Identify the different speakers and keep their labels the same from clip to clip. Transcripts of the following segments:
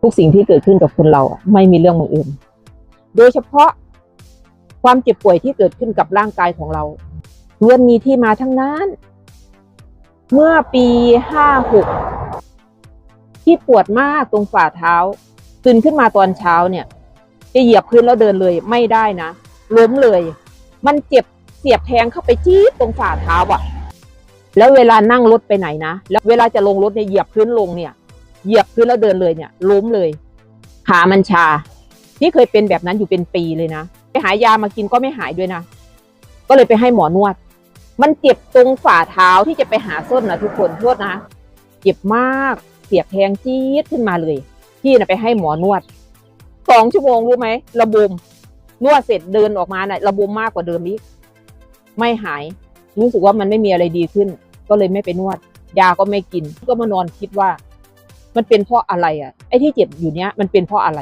Speaker 1: ทุกสิ่งที่เกิดขึ้นกับคนเราไม่มีเรื่องบังเอิญโดยเฉพาะความเจ็บป่วยที่เกิดขึ้นกับร่างกายของเราล้วนมีที่มาทั้งนั้น เมื่อปีห้าหกที่ปวดมากตรงฝ่าเท้า ตื่นขึ้นมาตอนเช้าเนี่ยจะเหยียบพื้นแล้วเดินเลยไม่ได้นะล้มเลย มันเจ็บเสียบแทงเข้าไปจี๊ดตรงฝ่าเท้าอะแล้วเวลานั่งรถไปไหนนะ แล้วเวลาจะลงรถเนี่ยเหยียบพื้นลงเนี่ย เหยียบพื้นแล้วเดินเลยเนี่ยล้มเลย ขามันชาที่เคยเป็นแบบนั้นอยู่เป็นปีเลยนะไปหายามากินก็ไม่หายด้วยนะก็เลยไปให้หมอนวด มันเจ็บตรงฝ่าเท้าที่จะไปหาส้นนะทุกคนโทษนะเจ็บมากเสียบแทงจี๊ดขึ้นมาเลยพี่นะไปให้หมอนวดสองชั่วโมงรู้ไหมระบมนวดเสร็จเดินออกมานะ่ะระบมมากกว่าเดิมอีกไม่หาย รู้สึกว่ามันไม่มีอะไรดีขึ้น ก็เลยไม่ไปนวด ยาก็ไม่กิน ก็มานอนคิดว่า มันเป็นเพราะอะไรอะไอ้ที่เจ็บอยู่เนี้ยมันเป็นเพราะอะไร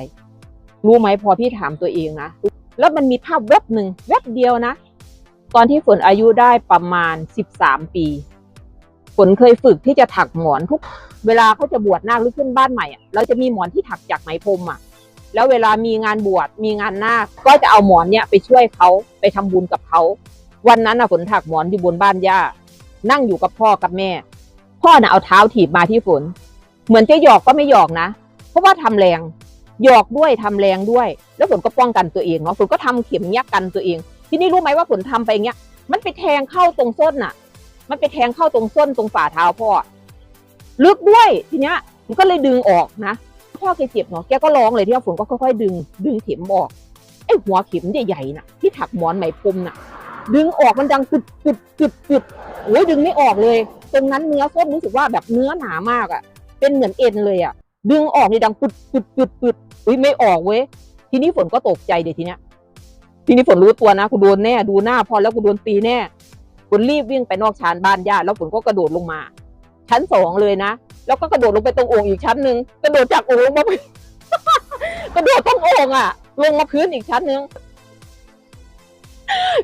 Speaker 1: รู้ไหมพอพี่ถามตัวเองนะแล้วมันมีภาพแวบหนึ่งแวบเดียวนะ ตอนที่ฝนอายุได้ประมาณสิบสามปี ฝนเคยฝึกที่จะถักหมอนทุก เวลาเขาจะบวชนาคหรือขึ้นบ้านใหม่อะเราจะมีหมอนที่ถักจากไหมพรมอะ แล้วเวลามีงานบวชมีงานนาคก็จะเอาหมอนเนี้ยไปช่วยเขาไปทำบุญกับเขาวันนั้นน่ะฝนถักหมอนอยู่บนบ้านย่านั่งอยู่กับพ่อกับแม่ พ่อน่ะเอาเท้าถีบมาที่ฝน เหมือนจะหยอกก็ไม่หยอกนะ เพราะว่าทำแรงหยอกด้วยทำแรงด้วย แล้วฝนก็ป้องกันตัวเองเนาะฝนก็ทำเข็มเนี้ยกันตัวเอง ทีนี้รู้ไหมว่าฝนทำไปเงี้ย มันไปแทงเข้าตรงส้นน่ะ มันไปแทงเข้าตรงส้นตรงฝ่าเท้าพ่อลึกด้วยทีเนี้ยมันก็เลยดึงออกนะพ่อแกเจ็บเนาะแกก็ร้องเลยที่ว่าฝนก็ค่อยๆดึง ดึงเข็มออกไอ้หัวเข็มใหญ่ๆน่ะที่ถักหมอนไหมพรมน่ะ ดึงออกมันดังกึดกึดกึดกึดโอ้ยดึงไม่ออกเลย ตรงนั้นเนื้อส้นรู้สึกว่าแบบเนื้อหนามากอะ เป็นเหมือนเอ็นเลยอะ ดึงออกนี่ดังกึดกึดกึดกึดอุ้ยไม่ออกเว้ย ทีนี้ฝนก็ตกใจเดี๋ยวทีเนี้ย ทีนี้ฝนรู้ตัวนะกูโดนแน่ ดูหน้าพอแล้วกูโดนตีแน่ฝนรีบวิ่งไปนอกชานบ้านญาติแล้วฝนก็กระโดดลงมา ชั้นสองเลยนะ แล้วก็กระโดดลงไปตรงโอ่งอีกชั้นหนึ่งกระโดดจากโอ่งลงมา กระโดดตรงโอ่งอะ ลงมาพื้นอีกชั้นหนึ่ง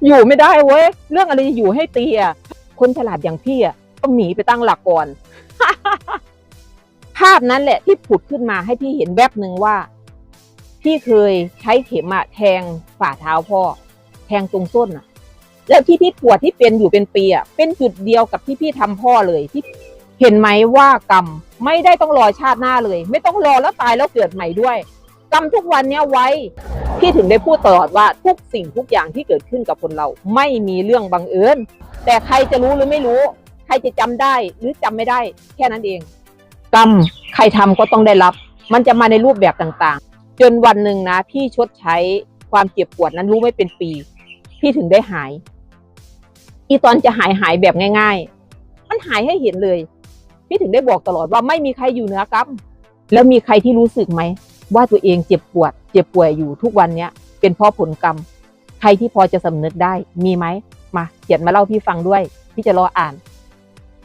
Speaker 1: อยู่ไม่ได้เว้ย เรื่องอะไรจะอยู่ให้ตีอะคนฉลาดอย่างพี่อะต้องหนีไปตั้งหลักก่อนาพนั้นแหละที่ผุดขึ้นมาให้พี่เห็นแวบหนึ่งว่า พี่เคยใช้เข็มอะแทงฝ่าเท้าพ่อ แทงตรงส้นอะแล้วที่พี่ปวดที่เป็นอยู่เป็นปีอะเป็นจุดเดียวกับที่พี่ทำพ่อเลยที่เห็นไหมว่ากรรมไม่ได้ต้องรอชาติหน้าเลย ไม่ต้องรอแล้วตายแล้วเกิดใหม่ด้วยกรรมทุกวันเนี้ยไว้พี่ถึงได้พูดตลอดว่าทุกสิ่งทุกอย่างที่เกิดขึ้นกับคนเรา ไม่มีเรื่องบังเอิญแต่ใครจะรู้หรือไม่รู้ ใครจะจำได้หรือจำไม่ได้ แค่นั้นเองกรรม ใครทำก็ต้องได้รับ มันจะมาในรูปแบบต่างๆ จนวันหนึ่งนะ พี่ชดใช้ความเจ็บปวดนั้นรู้ไม่เป็นปี พี่ถึงได้หาย อีตอนจะหายหายแบบง่าย ๆ มันหายให้เห็นเลย พี่ถึงได้บอกตลอดว่าไม่มีใครอยู่เหนือกรรมแล้วมีใครที่รู้สึกไหมว่าตัวเองเจ็บปวด เจ็บป่วยอยู่ทุกวันเนี้ยเป็นเพราะผลกรรม ใครที่พอจะสำนึกได้มีไหมมาเขียนมาเล่าพี่ฟังด้วย พี่จะรออ่าน